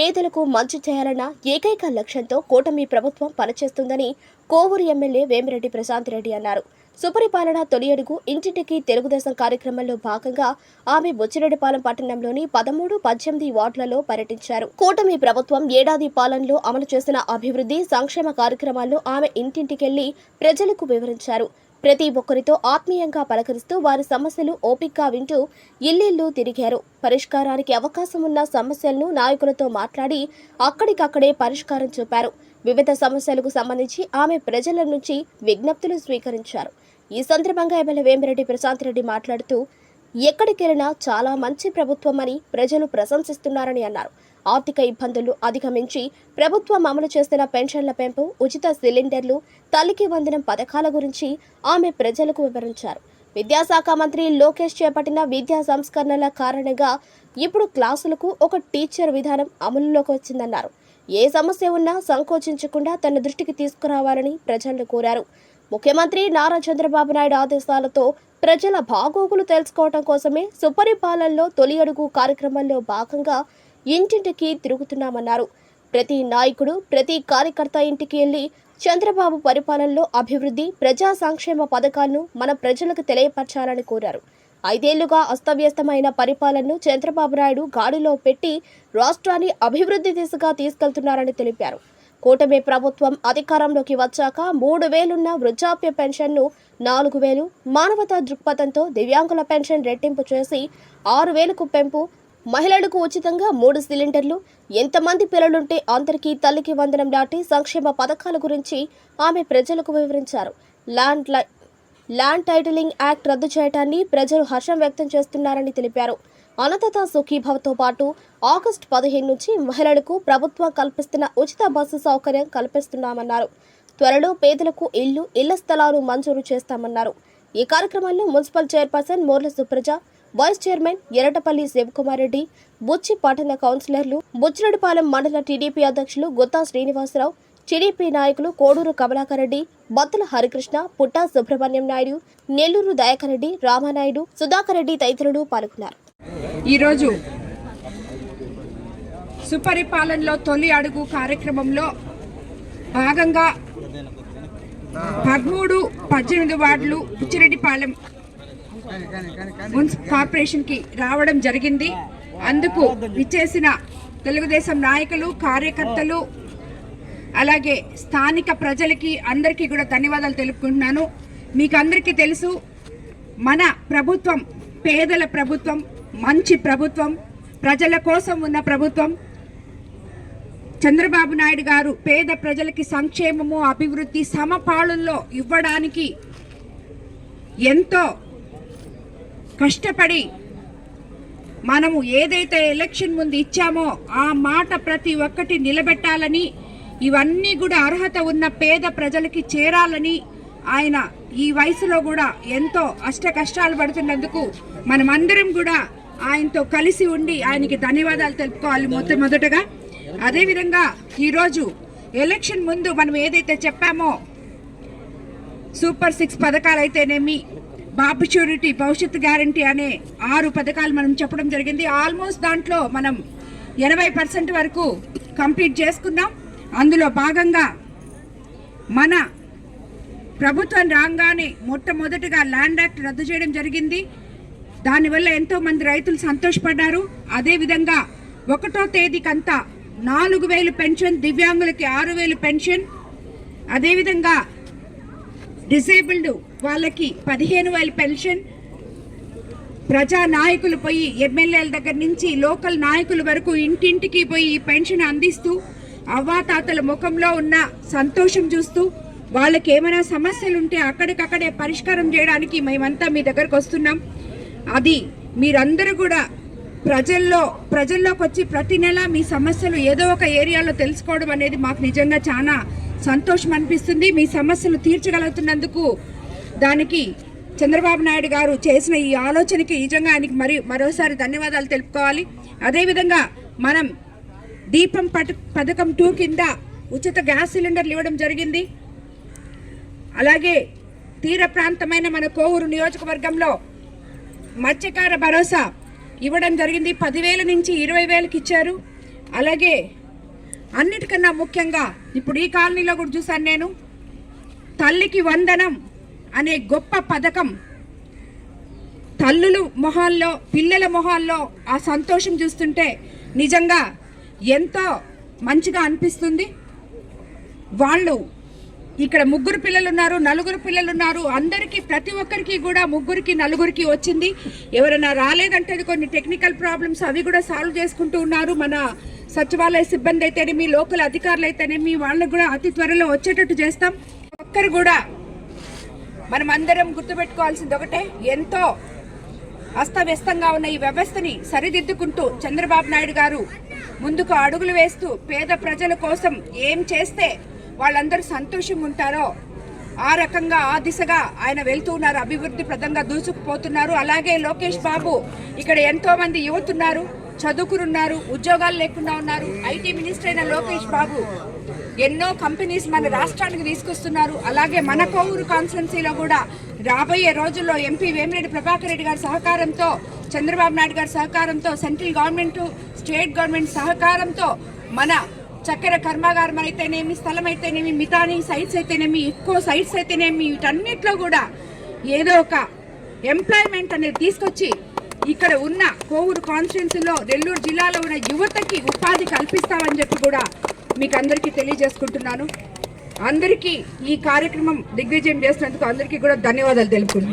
పేదలకు మంచి చేయాలన్న ఏకైక లక్ష్యంతో కూటమి ప్రభుత్వం పనిచేస్తుందని కోవూరు ఎమ్మెల్యే వేమిరెడ్డి ప్రశాంత్ రెడ్డి అన్నారు. సుపరిపాలన తొలి అడుగు ఇంటింటికి తెలుగుదేశం కార్యక్రమంలో భాగంగా ఆమె బొచ్చిరెడ్డిపాలెం పట్టణంలోని పదమూడు పద్దెనిమిది వార్డులలో పర్యటించారు. కూటమి ప్రభుత్వం ఏడాది పాలనలో అమలు చేసిన అభివృద్ధి సంక్షేమ కార్యక్రమాలను ఆమె ఇంటింటికెళ్ళి ప్రజలకు వివరించారు. ప్రతి ఒక్కరితో ఆత్మీయంగా పలకరిస్తూ వారి సమస్యలు ఓపికగా వింటూ ఇల్లిల్లు తిరిగారు. పరిష్కారానికి అవకాశం ఉన్న సమస్యలను నాయకులతో మాట్లాడి అక్కడికక్కడే పరిష్కారం చూపారు. వివిధ సమస్యలకు సంబంధించి ఆమె ప్రజల నుంచి విజ్ఞప్తులు స్వీకరించారు. ఈ సందర్భంగా ఎమ్మెల్యే వేమిరెడ్డి ప్రశాంత్ రెడ్డి మాట్లాడుతూ ఎక్కడికెళ్ళినా చాలా మంచి ప్రభుత్వం అని ప్రజలు ప్రశంసిస్తున్నారని అన్నారు. ఆర్థిక ఇబ్బందులు అధిగమించి ప్రభుత్వం అమలు చేస్తున్న పెన్షన్ల పెంపు ఉచిత సిలిండర్లు తల్లికి వందనం పథకాల గురించి ఆమె ప్రజలకు వివరించారు. విద్యాశాఖ మంత్రి లోకేష్ చేపట్టిన విద్యా సంస్కరణల కారణంగా ఇప్పుడు క్లాసులకు ఒక టీచర్ విధానం అమలులోకి వచ్చిందన్నారు. ఏ సమస్య ఉన్నా సంకోచించకుండా తన దృష్టికి తీసుకురావాలని ప్రజలను కోరారు. ముఖ్యమంత్రి నారా చంద్రబాబు నాయుడు ఆదేశాలతో ప్రజల బాగోగులు తెలుసుకోవటం కోసమే సుపరిపాలనలో తొలి అడుగు కార్యక్రమంలో భాగంగా ఇంటింటికి తిరుగుతున్నామన్నారు. ప్రతి నాయకుడు ప్రతి కార్యకర్త ఇంటికి వెళ్ళి చంద్రబాబు పరిపాలనలో అభివృద్ధి ప్రజా సంక్షేమ పథకాలను మన ప్రజలకు తెలియపరచాలని కోరారు. ఐదేళ్ళుగా అస్తవ్యస్తమైన పరిపాలనను చంద్రబాబు నాయుడు గాడిలో పెట్టి రాష్ట్రాన్ని అభివృద్ధి దిశగా తీసుకెళ్తున్నారని తెలిపారు. కూటమి ప్రభుత్వం అధికారంలోకి వచ్చాక మూడు వేలున్న వృద్ధాప్య పెన్షన్ను నాలుగు వేలు మానవతా దృక్పథంతో దివ్యాంగుల పెన్షన్ రెట్టింపు చేసి ఆరు వేలకు పెంపు మహిళలకు ఉచితంగా మూడు సిలిండర్లు ఎంతమంది పిల్లలుంటే అందరికీ తల్లికి వందనం దాటి సంక్షేమ పథకాల గురించి ఆమె ప్రజలకు వివరించారు. ల్యాండ్ లై- ల్యాండ్ టైటిలింగ్ యాక్ట్ రద్దు చేయడాన్ని ప్రజలు హర్షం వ్యక్తం చేస్తున్నారని తెలిపారు. అనంతత సుఖీభవతో పాటు ఆగస్టు పదిహేను నుంచి మహిళలకు ప్రభుత్వం కల్పిస్తున్న ఉచిత బస్సు సౌకర్యం కల్పిస్తున్నామన్నారు. త్వరలో పేదలకు ఇల్లు ఇళ్ళ స్థలాలు మంజూరు చేస్తామన్నారు. ఈ కార్యక్రమంలో municipal chairperson Morla Supraja vice chairman Eratapalli Sivakumar Reddy Buchi పట్టణ కౌన్సిలర్లు బుచ్చిరెడ్డిపాలెం మండల టీడీపీ అధ్యక్షులు గుత్తా శ్రీనివాసరావు టీడీపీ నాయకులు కోడూరు కమలాకరెడ్డి బత్తుల హరికృష్ణ పుట్టా సుబ్రహ్మణ్యం నాయుడు నెల్లూరు దయాకరెడ్డి రామానాయుడు సుధాకర్ రెడ్డి తదితరులు పాల్గొన్నారు. ఈరోజు సుపరిపాలనలో తొలి అడుగు కార్యక్రమంలో భాగంగా పదమూడు పద్దెనిమిది వార్డులు పిచ్చిరెడ్డిపాలెం కార్పొరేషన్కి రావడం జరిగింది. అందుకు విచ్చేసిన తెలుగుదేశం నాయకులు కార్యకర్తలు అలాగే స్థానిక ప్రజలకి అందరికీ కూడా ధన్యవాదాలు తెలుపుకుంటున్నాను. మీకు అందరికీ తెలుసు మన ప్రభుత్వం పేదల ప్రభుత్వం మంచి ప్రభుత్వం ప్రజల కోసం ఉన్న ప్రభుత్వం. చంద్రబాబు నాయుడు గారు పేద ప్రజలకి సంక్షేమము అభివృద్ధి సమపాళుల్లో ఇవ్వడానికి ఎంతో కష్టపడి మనము ఏదైతే ఎలక్షన్ ముందు ఇచ్చామో ఆ మాట ప్రతి ఒక్కటి నిలబెట్టాలని ఇవన్నీ కూడా అర్హత ఉన్న పేద ప్రజలకి చేరాలని ఆయన ఈ వయసులో కూడా ఎంతో అష్ట కష్టాలు పడుతున్నందుకు మనమందరం కూడా ఆయనతో కలిసి ఉండి ఆయనకి ధన్యవాదాలు తెలుపుకోవాలి మొత్తం మొదటగా అదేవిధంగా ఈరోజు ఎలక్షన్ ముందు మనం ఏదైతే చెప్పామో సూపర్ సిక్స్ పథకాలు అయితేనేమి బాబు షూరిటీ భవిష్యత్తు గ్యారంటీ అనే ఆరు పథకాలు మనం చెప్పడం జరిగింది. ఆల్మోస్ట్ దాంట్లో మనం ఎనభై పర్సెంట్ వరకు కంప్లీట్ చేసుకున్నాం. అందులో భాగంగా మన ప్రభుత్వం రాగానే మొట్టమొదటిగా ల్యాండ్ యాక్ట్ రద్దు చేయడం జరిగింది. దానివల్ల ఎంతోమంది రైతులు సంతోషపడ్డారు. అదేవిధంగా ఒకటో తేదీకంతా నాలుగు వేలు పెన్షన్ దివ్యాంగులకి ఆరు వేలు పెన్షన్. అదేవిధంగా డిసేబుల్డ్ వాళ్ళకి పదిహేను వేల పెన్షన్. ప్రజా నాయకులు పోయి ఎమ్మెల్యేల దగ్గర నుంచి లోకల్ నాయకుల వరకు ఇంటింటికి పోయి ఈ పెన్షన్ అందిస్తూ అవ్వాతాతల ముఖంలో ఉన్న సంతోషం చూస్తూ వాళ్ళకి ఏమైనా సమస్యలు ఉంటే అక్కడికక్కడే పరిష్కారం చేయడానికి మేమంతా మీ దగ్గరకు వస్తున్నాం. అది మీరందరూ కూడా ప్రజల్లో ప్రజల్లోకి వచ్చి ప్రతి నెల మీ సమస్యలు ఏదో ఒక ఏరియాలో తెలుసుకోవడం అనేది మాకు నిజంగా చాలా సంతోషం అనిపిస్తుంది. మీ సమస్యలు తీర్చగలుగుతున్నందుకు దానికి చంద్రబాబు నాయుడు గారు చేసిన ఈ ఆలోచనకి నిజంగా ఆయనకి మరి మరోసారి ధన్యవాదాలు తెలుపుకోవాలి. అదేవిధంగా మనం దీపం పట పథకం టూ కింద ఉచిత గ్యాస్ సిలిండర్లు ఇవ్వడం జరిగింది. అలాగే తీర ప్రాంతమైన మన కోవూరు నియోజకవర్గంలో మత్స్యకార భరోసా ఇవ్వడం జరిగింది. పదివేల నుంచి ఇరవై వేలకు ఇచ్చారు. అలాగే అన్నిటికన్నా ముఖ్యంగా ఇప్పుడు ఈ కాలనీలో కూడా చూశాను నేను. తల్లికి వందనం అనే గొప్ప పథకం. తల్లుల మొహాల్లో పిల్లల మొహాల్లో ఆ సంతోషం చూస్తుంటే నిజంగా ఎంతో మంచిగా అనిపిస్తుంది. వాళ్ళు ఇక్కడ ముగ్గురు పిల్లలు ఉన్నారు నలుగురు పిల్లలు ఉన్నారు అందరికీ ప్రతి ఒక్కరికి కూడా ముగ్గురికి నలుగురికి వచ్చింది. ఎవరైనా రాలేదంటే అది కొన్ని టెక్నికల్ ప్రాబ్లమ్స్ అవి కూడా సాల్వ్ చేసుకుంటూ ఉన్నారు. మన సచివాలయ సిబ్బంది అయితేనేమి లోకల్ అధికారులు అయితేనేమి వాళ్ళకు కూడా అతి త్వరలో వచ్చేటట్టు చేస్తాం. ఒక్కరు కూడా మనం అందరం గుర్తుపెట్టుకోవాల్సింది ఒకటే ఎంతో అస్తవ్యస్తంగా ఉన్న ఈ వ్యవస్థని సరిదిద్దుకుంటూ చంద్రబాబు నాయుడు గారు ముందుకు అడుగులు వేస్తూ పేద ప్రజల కోసం ఏం చేస్తే వాళ్ళందరూ సంతోషంగా ఉంటారో ఆ రకంగా ఆ దిశగా ఆయన వెళ్తూ ఉన్నారు. అభివృద్ధి ప్రదంగా దూసుకుపోతున్నారు. అలాగే లోకేష్ బాబు ఇక్కడ ఎంతో మంది యువతున్నారు చదువుకున్నారు ఉద్యోగాలు లేకుండా ఉన్నారు. ఐటీ మినిస్టర్ అయిన లోకేష్ బాబు ఎన్నో కంపెనీస్ మన రాష్ట్రానికి తీసుకొస్తున్నారు. అలాగే మన కోవూరు కాన్స్టెన్సీలో కూడా రాబోయే రోజుల్లో ఎంపీ వేమిరెడ్డి ప్రభాకర్ రెడ్డి గారి సహకారంతో చంద్రబాబు నాయుడు గారి సహకారంతో సెంట్రల్ గవర్నమెంట్ స్టేట్ గవర్నమెంట్ సహకారంతో మన చక్కెర కర్మాగారం అయితేనేమి స్థలం అయితేనేమి మితాని సైట్స్ అయితేనేమి ఎక్కువ సైట్స్ అయితేనేమి వీటన్నిటిలో కూడా ఏదో ఒక ఎంప్లాయ్మెంట్ అనేది తీసుకొచ్చి ఇక్కడ ఉన్న కోవూరు కాన్స్టిట్యున్సీలో నెల్లూరు జిల్లాలో ఉన్న యువతకి ఉపాధి కల్పిస్తామని చెప్పి కూడా మీకు అందరికీ తెలియజేసుకుంటున్నాను. అందరికీ ఈ కార్యక్రమం దిగ్విజయం చేసినందుకు అందరికీ కూడా ధన్యవాదాలు తెలుపుకుంటున్నాను